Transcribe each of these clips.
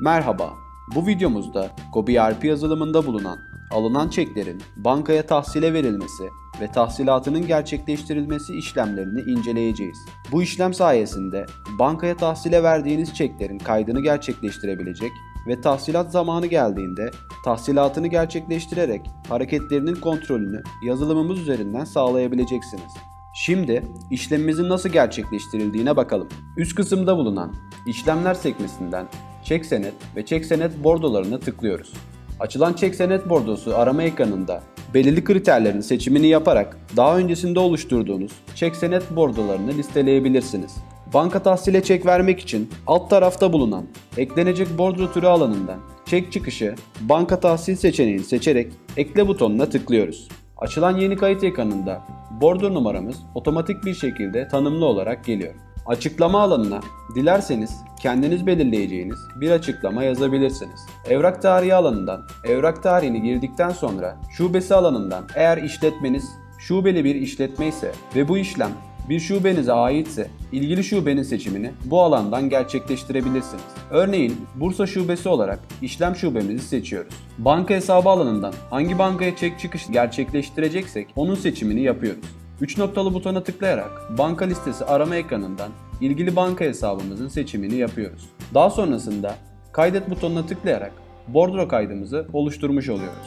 Merhaba, bu videomuzda GoBRP yazılımında bulunan alınan çeklerin bankaya tahsile verilmesi ve tahsilatının gerçekleştirilmesi işlemlerini inceleyeceğiz. Bu işlem sayesinde bankaya tahsile verdiğiniz çeklerin kaydını gerçekleştirebilecek ve tahsilat zamanı geldiğinde tahsilatını gerçekleştirerek hareketlerinin kontrolünü yazılımımız üzerinden sağlayabileceksiniz. Şimdi işlemimizin nasıl gerçekleştirildiğine bakalım. Üst kısımda bulunan işlemler sekmesinden çek senet ve çek senet bordolarına tıklıyoruz. Açılan çek senet bordosu arama ekranında belirli kriterlerin seçimini yaparak daha öncesinde oluşturduğunuz çek senet bordolarını listeleyebilirsiniz. Banka tahsile çek vermek için alt tarafta bulunan eklenecek bordro türü alanından çek çıkışı banka tahsil seçeneğini seçerek ekle butonuna tıklıyoruz. Açılan yeni kayıt ekranında bordo numaramız otomatik bir şekilde tanımlı olarak geliyor. Açıklama alanına dilerseniz kendiniz belirleyeceğiniz bir açıklama yazabilirsiniz. Evrak tarihi alanından evrak tarihini girdikten sonra şubesi alanından eğer işletmeniz şubeli bir işletme ise ve bu işlem bir şubenize aitse ilgili şubenin seçimini bu alandan gerçekleştirebilirsiniz. Örneğin Bursa şubesi olarak işlem şubemizi seçiyoruz. Banka hesabı alanından hangi bankaya çek çıkış gerçekleştireceksek onun seçimini yapıyoruz. 3 noktalı butona tıklayarak banka listesi arama ekranından ilgili banka hesabımızın seçimini yapıyoruz. Daha sonrasında kaydet butonuna tıklayarak bordro kaydımızı oluşturmuş oluyoruz.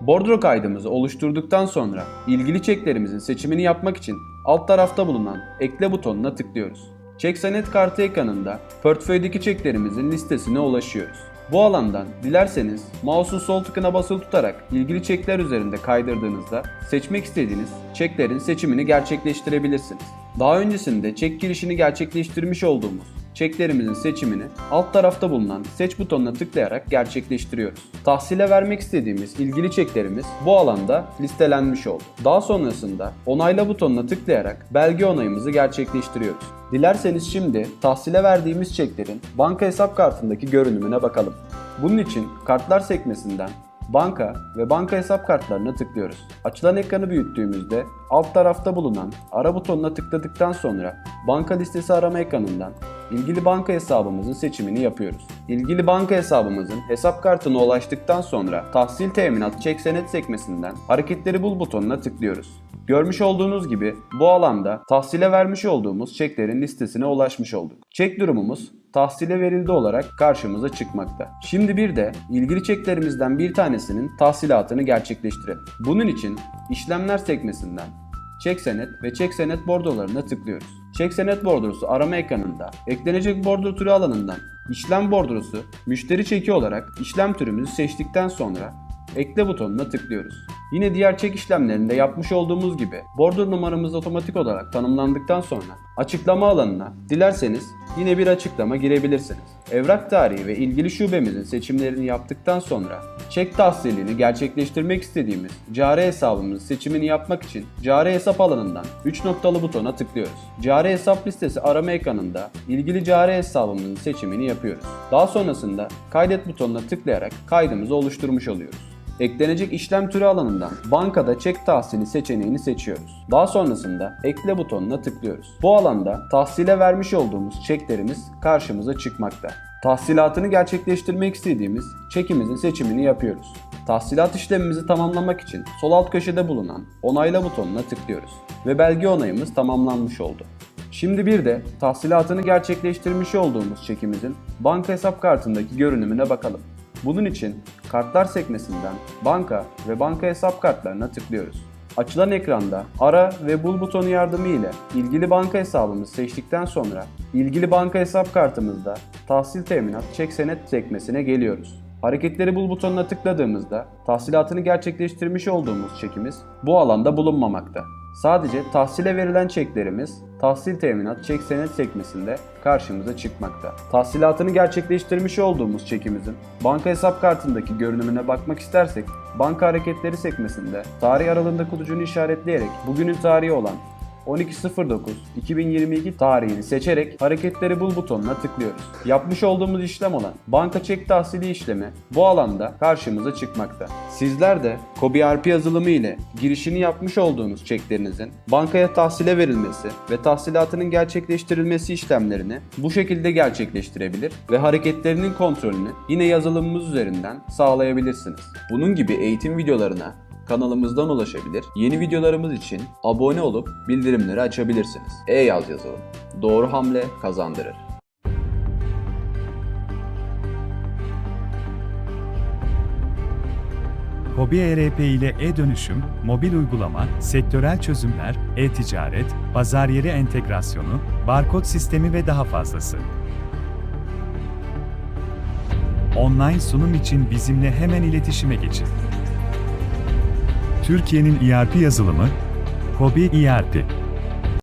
Bordro kaydımızı oluşturduktan sonra ilgili çeklerimizin seçimini yapmak için alt tarafta bulunan ekle butonuna tıklıyoruz. Çek senet kartı ekranında portföydeki çeklerimizin listesine ulaşıyoruz. Bu alandan dilerseniz mouse'un sol tıkına basılı tutarak ilgili çekler üzerinde kaydırdığınızda seçmek istediğiniz çeklerin seçimini gerçekleştirebilirsiniz. Daha öncesinde çek girişini gerçekleştirmiş olduğumuz çeklerimizin seçimini alt tarafta bulunan seç butonuna tıklayarak gerçekleştiriyoruz. Tahsile vermek istediğimiz ilgili çeklerimiz bu alanda listelenmiş oldu. Daha sonrasında onayla butonuna tıklayarak belge onayımızı gerçekleştiriyoruz. Dilerseniz şimdi tahsile verdiğimiz çeklerin banka hesap kartındaki görünümüne bakalım. Bunun için kartlar sekmesinden banka ve banka hesap kartlarına tıklıyoruz. Açılan ekranı büyüttüğümüzde alt tarafta bulunan ara butonuna tıkladıktan sonra banka listesi arama ekranından ilgili banka hesabımızın seçimini yapıyoruz. İlgili banka hesabımızın hesap kartına ulaştıktan sonra tahsil teminat çek senet sekmesinden hareketleri bul butonuna tıklıyoruz. Görmüş olduğunuz gibi bu alanda tahsile vermiş olduğumuz çeklerin listesine ulaşmış olduk. Çek durumumuz tahsile verildi olarak karşımıza çıkmakta. Şimdi bir de ilgili çeklerimizden bir tanesinin tahsilatını gerçekleştirelim. Bunun için işlemler sekmesinden çek senet ve çek senet bordolarına tıklıyoruz. Çek senet bordrosu arama ekranında eklenecek bordro türü alanından işlem bordrosu müşteri çeki olarak işlem türümüzü seçtikten sonra ekle butonuna tıklıyoruz. Yine diğer çek işlemlerinde yapmış olduğumuz gibi bordo numaramız otomatik olarak tanımlandıktan sonra açıklama alanına dilerseniz yine bir açıklama girebilirsiniz. Evrak tarihi ve ilgili şubemizin seçimlerini yaptıktan sonra çek tahsilini gerçekleştirmek istediğimiz cari hesabımızın seçimini yapmak için cari hesap alanından 3 noktalı butona tıklıyoruz. Cari hesap listesi arama ekranında ilgili cari hesabımızın seçimini yapıyoruz. Daha sonrasında kaydet butonuna tıklayarak kaydımızı oluşturmuş oluyoruz. Eklenecek işlem türü alanından bankada çek tahsili seçeneğini seçiyoruz. Daha sonrasında ekle butonuna tıklıyoruz. Bu alanda tahsile vermiş olduğumuz çeklerimiz karşımıza çıkmakta. Tahsilatını gerçekleştirmek istediğimiz çekimizin seçimini yapıyoruz. Tahsilat işlemimizi tamamlamak için sol alt köşede bulunan onayla butonuna tıklıyoruz ve belge onayımız tamamlanmış oldu. Şimdi bir de tahsilatını gerçekleştirmiş olduğumuz çekimizin banka hesap kartındaki görünümüne bakalım. Bunun için kartlar sekmesinden banka ve banka hesap kartlarına tıklıyoruz. Açılan ekranda ara ve bul butonu yardımı ile ilgili banka hesabımızı seçtikten sonra ilgili banka hesap kartımızda tahsil teminat çek senet sekmesine geliyoruz. Hareketleri bul butonuna tıkladığımızda tahsilatını gerçekleştirmiş olduğumuz çekimiz bu alanda bulunmamakta. Sadece tahsile verilen çeklerimiz tahsil teminat çek senet sekmesinde karşımıza çıkmakta. Tahsilatını gerçekleştirmiş olduğumuz çekimizin banka hesap kartındaki görünümüne bakmak istersek banka hareketleri sekmesinde tarih aralığında kutucuğunu işaretleyerek bugünün tarihi olan 12.09.2022 tarihini seçerek hareketleri bul butonuna tıklıyoruz. Yapmış olduğumuz işlem olan banka çek tahsili işlemi bu alanda karşımıza çıkmakta. Sizler de KobiRP yazılımı ile girişini yapmış olduğunuz çeklerinizin bankaya tahsile verilmesi ve tahsilatının gerçekleştirilmesi işlemlerini bu şekilde gerçekleştirebilir ve hareketlerinin kontrolünü yine yazılımımız üzerinden sağlayabilirsiniz. Bunun gibi eğitim videolarına kanalımızdan ulaşabilir, yeni videolarımız için abone olup bildirimleri açabilirsiniz. E-yaz yazılım. Doğru hamle kazandırır. Hobi ERP ile e-dönüşüm, mobil uygulama, sektörel çözümler, e-ticaret, pazar yeri entegrasyonu, barkod sistemi ve daha fazlası. Online sunum için bizimle hemen iletişime geçin. Türkiye'nin ERP yazılımı, Hobi ERP.